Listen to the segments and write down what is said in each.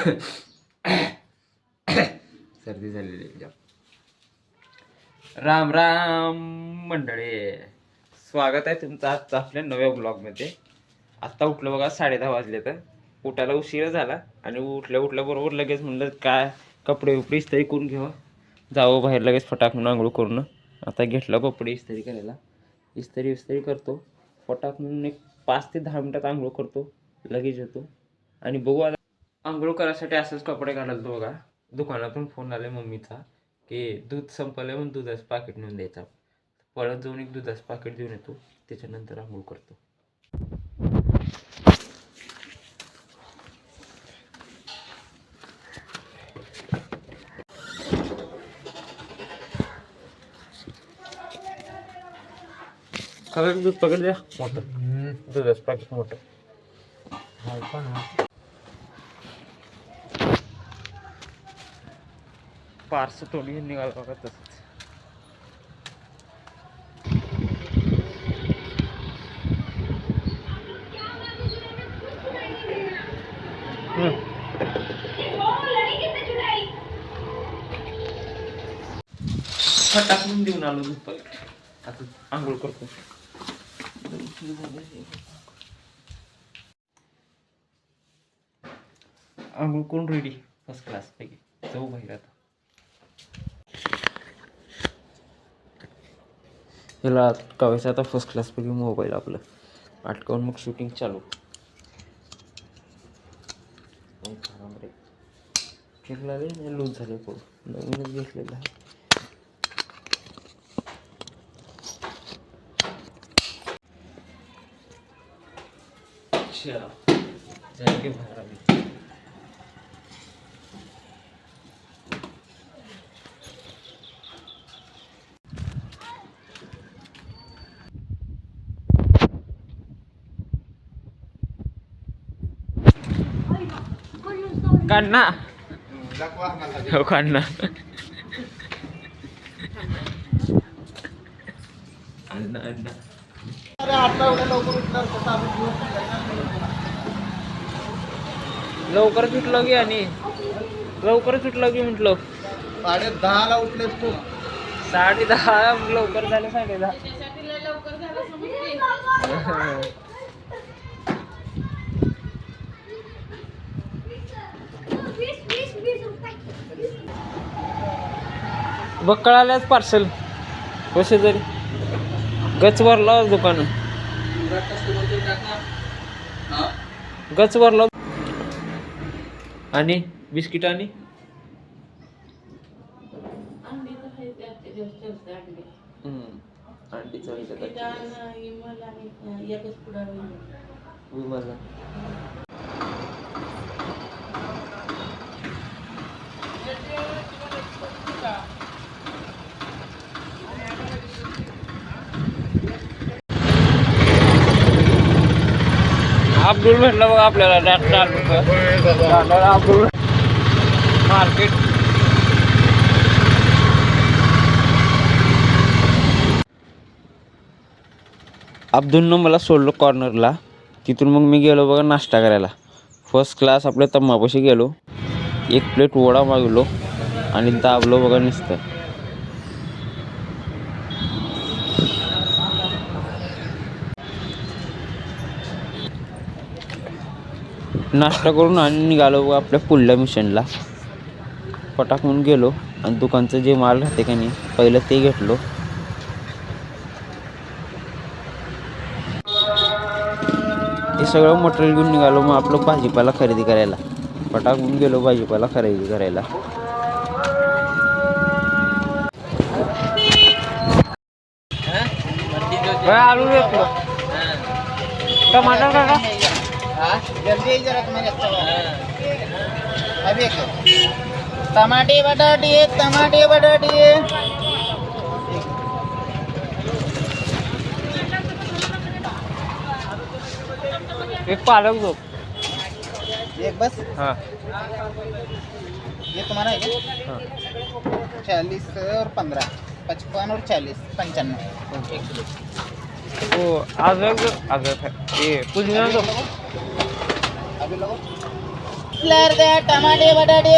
सर्दी झालेली राम राम मंडळी. स्वागत आहे तुमचं आजचं आपल्या नव्या ब्लॉगमध्ये आत्ता उठलं बघा साडे दहा वाजले तर. उठायला उशीर झाला आणि उठल्या उठल्याबरोबर लगेच म्हणलं काय कपडे उपडे इस्त्री करून घेऊ. जावं बाहेर लगेच फटाक म्हणून आंघोळ करून. आता घेतलं कपडे इस्त्री करायला. इस्त्री विस्तरी करतो. फटाक म्हणून एक पाच ते दहा मिनटात आंघोळ करतो. लगेच येतो. आणि बघू आता आंघोळ करायसाठी असंच कपडे घालतो बघा. दुकानातून फोन आले मम्मीचा की दूध संपलं म्हणून दुधाचं पाकिट नेऊन द्यायचा. पळत जाऊन एक दुधाचं पाकिट देऊन येतो त्याच्यानंतर आंघोळ करतो. खरं दूध पाकिट द्या मोठं. दुधाचं पाकिट मोठं. पार्स तोडी निघाला बघा तसंच. टाकून फटाक देऊन आलो दुपारी आता आंघोळ करतो. आंघोळ करून रेडी फर्स्ट क्लास पैकी. जाऊ बाहेर आता. ह्याला अटकावायचं आता फर्स्ट क्लासपैकी मोबाईल आपलं. अटकावून मग शूटिंग चालू. लागले लूज झाले पूर्ण नवीनच घेतलेलं आहे. अच्छा. जाएंगे काढ ना हो काढ ना लवकर सुटलो की आणि लवकर सुटलो की म्हटलं. साडे दहाला उठलेस तू. साडे दहा लवकर झाले साडे दहा. बघ कळाल्याच पार्सल कसे जरी गच भरला दुकान. गच भरला आणि बिस्किट आणि. अंडीचं हे अब्दुल भेटला बघा आपल्याला अब्दुल. मार्केट. अब्दुलनं मला सोडलं कॉर्नरला. तिथून मग मी गेलो बघा नाश्ता करायला. फर्स्ट क्लास आपल्या तम्मापाशी गेलो. एक प्लेट वडा मागवलो आणि दाबलो बघा नुसतं. नाश्ता करून आणि निघालो आपल्या पुढल्या मिशनला. पटाक म्हणून गेलो आणि दुकानचं जे माल राहते का नाही पहिलं ते घेतलो. हे सगळं मटेरियल घेऊन निघालो मग आपलं भाजीपाला खरेदी करायला. पटाक म्हणून गेलो भाजीपाला खरेदी करायला. टमाटर काका जल्दी जरा तुम्हाला अभी टमाटे बटाटे टमाटे बटाटे। एक पालक दो। एक बस? हाँ। ये तुम्हारा है क्या? हाँ। चालीस और पंद्रह। पचपन और चालीस पंचानवे। एक किलो वो अदरक अदरक ये पुदीना दो वीसला अर्धा टमाटे बटाटे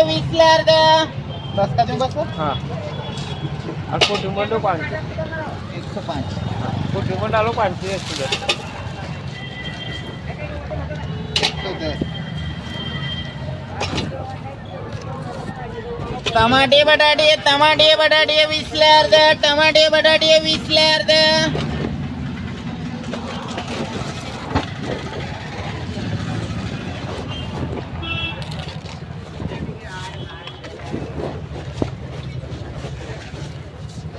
बस का तुम्ही बस हां. कोथिंबीर पाच. कोथिंबीर एकशे दस टमाटे बटाटे टमाटे बटाटे टमाटे बटाटे वीसला अर्धा टमाटे बटाटे वीसला अर्धा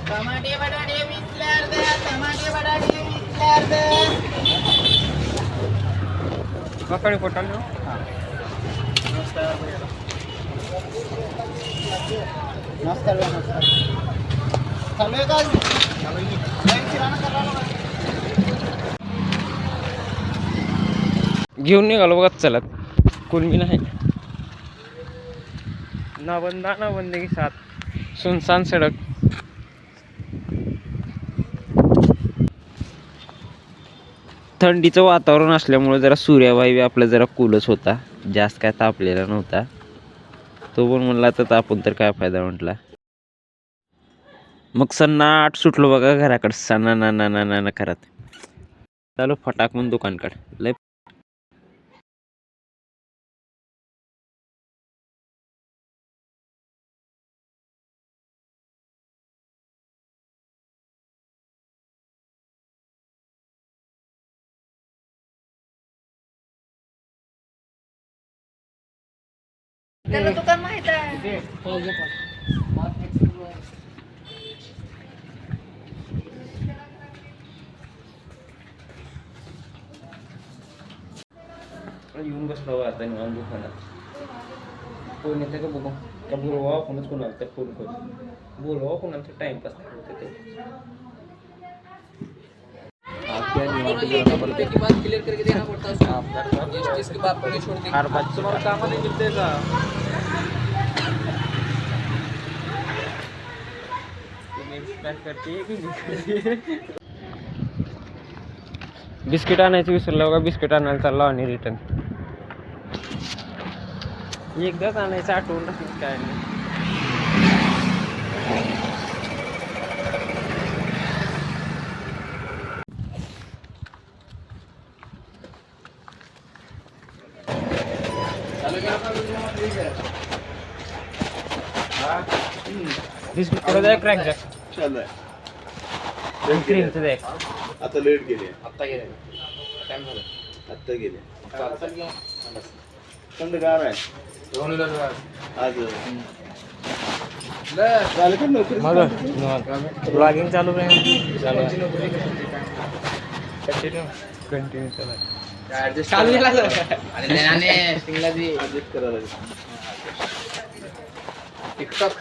टमाटे बटाटे वीसला अर्धा मकडे कोटाल नमस्कार भैया, नमस्कार चालू आहे का अजून? नाही, किराणा करायला लागला. घेऊन निघालो बघा चलत. कुणबी नाही. ना बंदा ना बंदे की साथ सुनसान सडक. थंडीचं वातावरण असल्यामुळे जरा सूर्यवायू आपला जरा कूलच होता. जास्त काय तापलेला नव्हता. तो पण म्हणला तर तापून तर काय फायदा? म्हटला. मग सन्नाट सुटलो बघा घराकडं. सणा ना ना ना ना ना करत चालू फटाक म्हणून दुकानकडं लय त्याला दुकान माहीत आहे? येऊन बसलो बा आता निवांत दुकानात. कोण येते का बघू का बोलवा आपणच कोणाला तर फोन करू. बोलवा कोणाला तर टाइमपास होते ते. कामाने मिळते का? बिस्किट आणायचं विसरलं बघा बिस्किट आणायला चाललो आणि रिटर्न एकदाच आणायचं आठवून टाकलं काय नाही. बिस्किट थोडं द्या क्रॅक द्या चालू आहे. आता लेट गेले. आत्ता गेले. टाइम झाला. आता गेले. थंडगार आहे. आज झालं का नोकरी? ब्लॉगिंग चालू आहे. कंटिन्यू कंटिन्यू चालू. आणि adjust करायला लागेल. टिकटॉक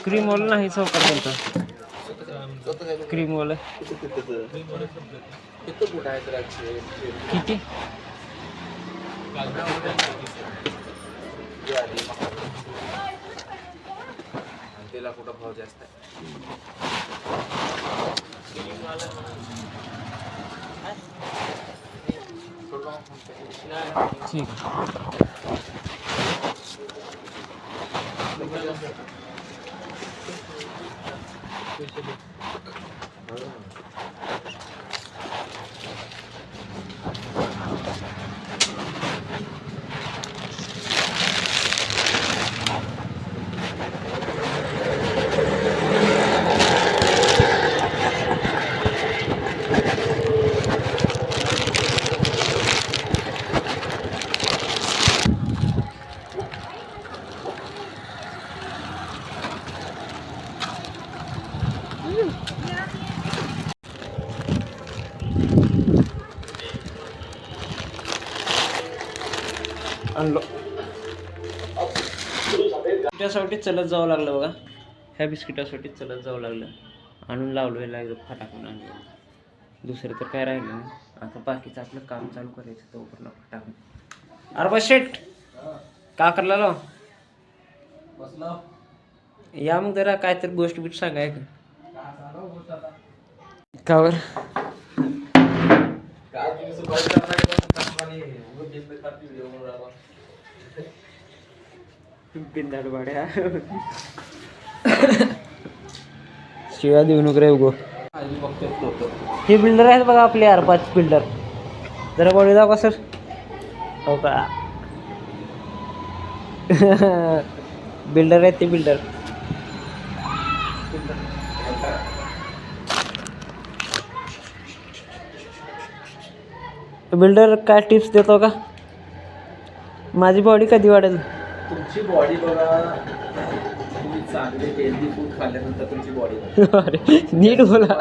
क्रीम वाला नाही चौकात त्यांचा क्रीम वाला किती तिथं? किती त्याला कुठं भाव जास्त आहे ठीक आणलो बिस्किटासाठी चलत जावं लागलं बघा. ह्या बिस्किटासाठी चलत जावं लागलं. आणून लावलं लागलं फटाकून आणलं दुसरं तर काय राहिलं नाही. आता बाकीचं आपलं काम चालू करायचं तो पूर्ण फटाकून अरे बस शेट का करला लाव. या मग जरा काय तर गोष्ट बीट सांगाय का का बरं? शिव्या देऊ नको रे उगो हे बिल्डर आहेत बघा आपले आर पाच बिल्डर जरा बॉडी दाखवा सर हो का? बिल्डर आहेत ते बिल्डर बिल्डर काय टिप्स देतो का? माझी बॉडी कधी वाढेल? तुमची बॉडी बघा. तुम्ही चांगले हेल्दी फूड खाल्ल्यानंतर तुमची बॉडी अरे नीट बोला.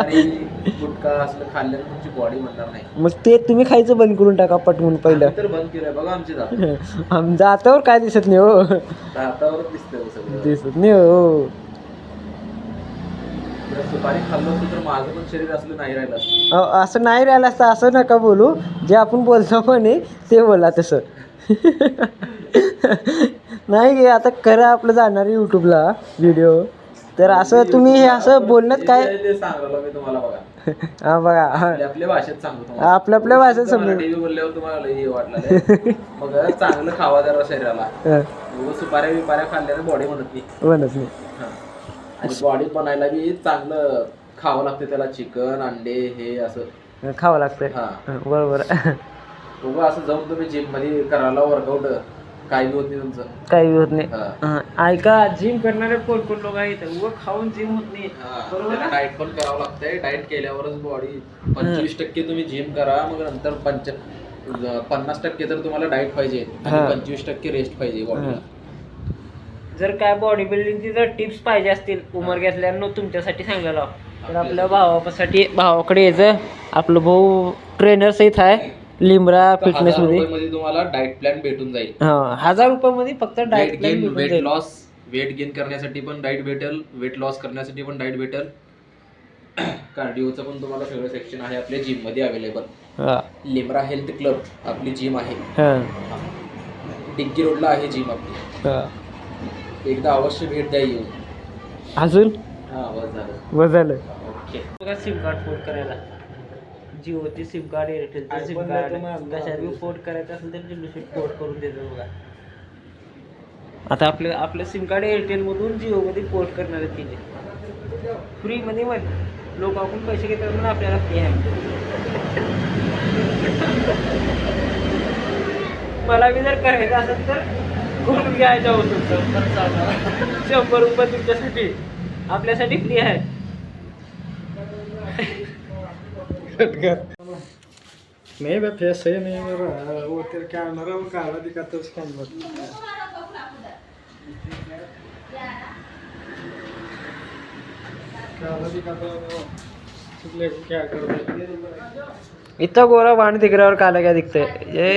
गुटखा असलं खाल्ल्यानंतर तुमची बॉडी म्हणणार नाही. मग ते तुम्ही खायचं बंद करून टाका पटवून पहिलं. आम्ही तर बंद केलंय. बघा आमची दात. आमच्या हातावर काय दिसत नाही हो. दातावरच दिसतंय हे सगळं. दिसत नाही हो. जर सुपारी खाल्लं असतं तर माझं पण शरीर असलं नाही राहिलं असतं. असं नाही राहिलं असतं. असं नका बोलू. जे आपण बोलतो पण आहे ते बोला तसं. नाही गे आता खरं आपलं जाणार यूट्यूबला व्हिडिओ तर असं तुम्ही हे असं बोलण्यात काय? ते- सांगायला मी तुम्हाला बघा. हा बघा. हा. आपल्या आपल्या भाषेत सांगतो तुम्हाला. आपल्या आपल्या भाषेत समजून. टीव्ही बोलल्यावर तुम्हाला लई हे वाटलं. मग चांगलं खावा जरा शरीराला. हा, उगाच सुपाऱ्या बिपाऱ्या खाल्ल्याने बॉडी म्हणत नाही. म्हणत नाही. हा. आणि बॉडी बनायला बी चांगलं खावं लागतं त्याला. चिकन अंडे हे असं. खावं लागतंय. हा. हा, बरोबर. उगा असं जाऊन तुम्ही जिममध्ये करायला वर्कआउट काही होत नाही तुमचं. काही होत नाही. ऐका जिम करणारे कोण कोण लोक आहेत? उगं खाऊन जिम होत नाही. बरोबर डाएट पण करावं लागतंय. डाएट केल्यावरच बॉडी पंचवीस टक्के तुम्ही जिम करा मग नंतर पंच पन्नास टक्के तर तुम्हाला डाएट पाहिजे. आणि पंचवीस टक्के रेस्ट पाहिजे बॉडीला जर काय बॉडी बिल्डिंगची जर टिप्स पाहिजे असतील उमर घेतल्यानं तुमच्यासाठी सांगायला तर आपल्या भावासाठी भावाकडे यायचं. आपलं भाऊ ट्रेनर सहित आहे. लिमरा फिटनेस हजारमध्ये. रुपयामध्ये तुम्हाला डाएट प्लॅन भेटून जाईल. हा हजार रुपयामध्ये फक्त weight diet gain weight plan loss weight gain करण्यासाठी पण डाएट भेटेल वेट लॉस करण्यासाठी पण डाएट भेटेल. कार्डिओचं पण तुम्हाला सगळं सेक्शन आहे आपल्या जिममध्ये अवेलेबल हा. लिमरा हेल्थ क्लब आपली जिम आहे. हा. डिग्गी रोडला आहे जिम आपली. हा. एकदा अवश्य भेट द्या येऊन. अजून? हा बस झालं. बरं झालं. ओके बघा सिम कार्ड पोर्ट करायला. जिओची सिम कार्ड एअरटेलचं सिम कार्ड कशात पोर्ट करायचं असेल तर जिओ पोर्ट करून देतो बघा. आता आपलं आपलं सिम कार्ड एअरटेलमधून जिओमध्ये पोर्ट करणार आहे तिने. फ्रीमध्ये मग लोक आपण पैसे घेतात म्हणून आपल्याला फ्री आहे. मला बी जर करायचं असेल तर करून घ्यायचं होतं शंभर रुपये तुमच्यासाठी. आपल्यासाठी फ्री आहे. नहीं मैं फेस सही नहीं मेरा वो तेरे कैमरा वो दिखाता दिखाता कर रहे इथं गोरा वाण दिगऱ्यावर काला काय दिखतंय ए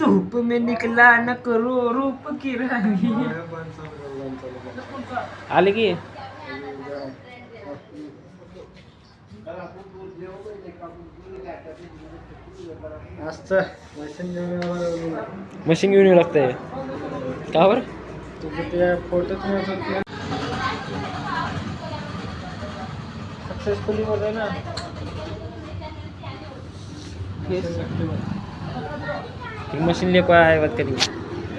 धूप में निकला न करो रूप की रानी। आले की मशीन घेऊन मशीन घेऊन येऊ लागतंय का बरं तुझे ते सक्सेसफुली होत ना मशीन लेको आहे बघ कधी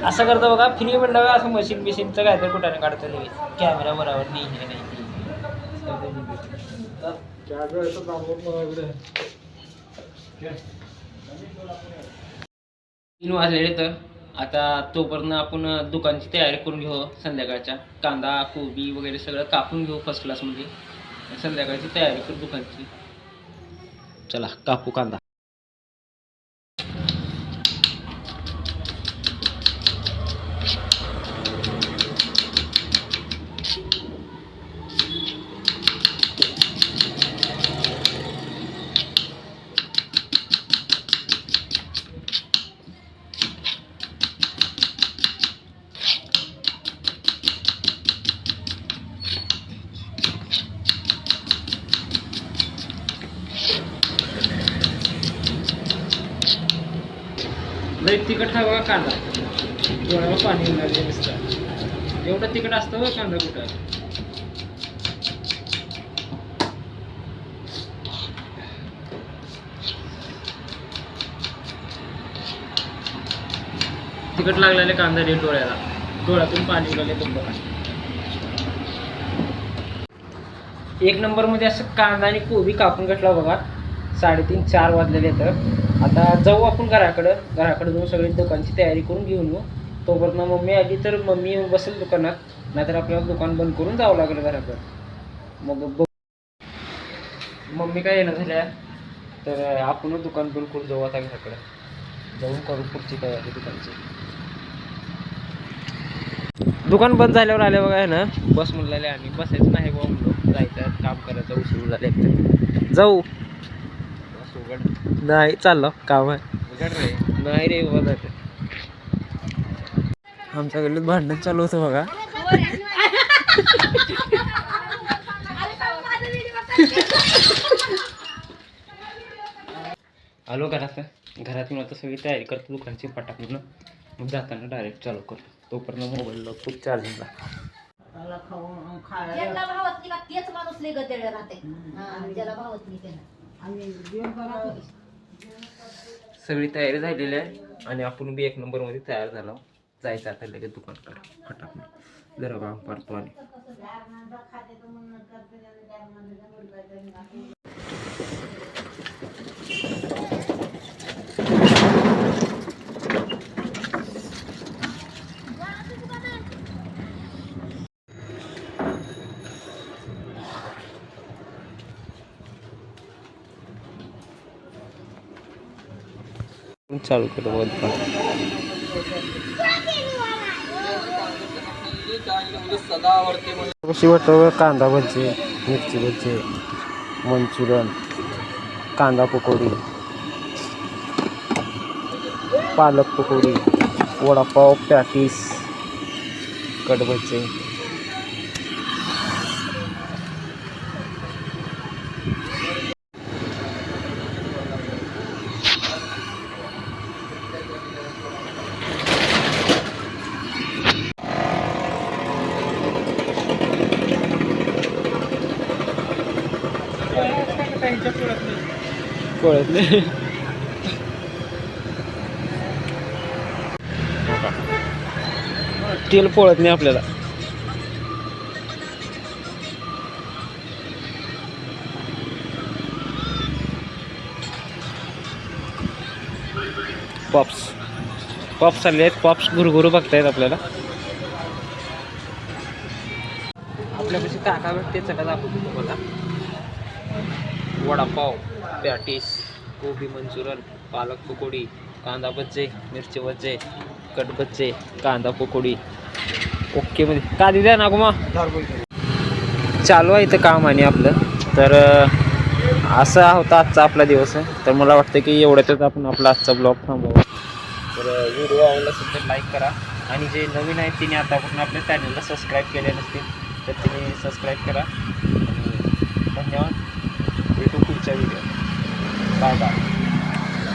असं करतो बघा फ्री म्हणलं असं मशीन बिशीनचं काय तर कुठं काढतं लगेच कॅमेरा बरोबर नाही हे नाही तीन वाजलेले तर. आता तोपर्यंत आपण दुकानची तयारी करून घेऊ संध्याकाळच्या. कांदा कोबी वगैरे सगळं कापून घेऊ फर्स्ट क्लासमध्ये संध्याकाळची तयारी करू दुकानची. चला कापू कांदा. तिखट हा बघा कांदा. डोळ्याला पाणी लागले नुसतं. एवढं तिखट असतं बघा कांदा कुठं. तिखट लागलेले कांदा रे डोळ्याला. डोळ्यातून पाणी उडले तुम बघा एक नंबरमध्ये असं कांदा आणि कोबी कापून घेतला बघा. साडेतीन चार वाजलेले तर आता जाऊ आपण घराकडं. घराकडं जाऊन सगळी दुकानची तयारी करून घेऊन येऊ. तोपर्यंत मम्मी आली तर मम्मी बसेल दुकानात. नाहीतर आपल्याला दुकान बंद करून जावं लागेल घराकडं. मग बघ. मम्मी काय येणं झाल्या? तर आपणच दुकान बंद करून जाऊ आता घराकडं. जाऊन करू पुढची तयारी दुकानची. दुकान बंद झाल्यावर आले बघा ना बस म्हणलेले आम्ही. बसायचं नाही बा म्हणलो. जायचं काम करायचं उशीर झाले जाऊ. नाही चाललं काम आहे. नाही रे बाबा जायचं आमच्याकडे भांडण चालू होतं बघा. आलो घरात. घरात येऊन आता सगळी तयारी करतो दुकानची पटाकून मग जाताना डायरेक्ट चालू करतो तोपर्यंत मोबाईल लावतो चार्जिंगला ज्याला भावत नाही का तेच माणूस लय गतेड राहते. ज्याला भावत नाही त्याला. सगळी तयारी झालेली आहे आणि आपण बी एक नंबरमध्ये तयार झालो. जायचं आता लगेच दुकानकडे फटाफट. जरा काम करतो आणि. चालू केलं बघा कशी वाटतं कांदा भजी मिरची भजी मंचुरियन कांदा पकोडी पालक पकोडी वडापाव पॅटीस कडभजी कळत नाही. तेल पोळत नाही आपल्याला. पॉप्स पॉप्स आले आहेत. पॉप्स गुरुगुरु बघतायत आपल्याला. आपल्यापाशी काका भेटते चला दाखवतो तुम्हाला. वडापाव पॅटीस कोबी मंचुरन पालक पकोडी कांदा बच्चे मिरची बच्चे कट बच्चे कांदा पकोडी. ओके म्हणजे का द्या ना गुमा? चालू आहे इथं काम आणि आपलं. तर असा होता आजचा आपला दिवस. तर मला वाटतं की एवढ्यातच आपण आपला आजचा ब्लॉग थांबवा. तर व्हिडिओ आवडला असेल तर लाईक करा. आणि जे नवीन आहेत तिने आतापासून आपल्या चॅनलला सबस्क्राईब केले नसतील तर तिने सबस्क्राईब करा. धन्यवाद. भेटू पुढच्या व्हिडिओ बाय बाय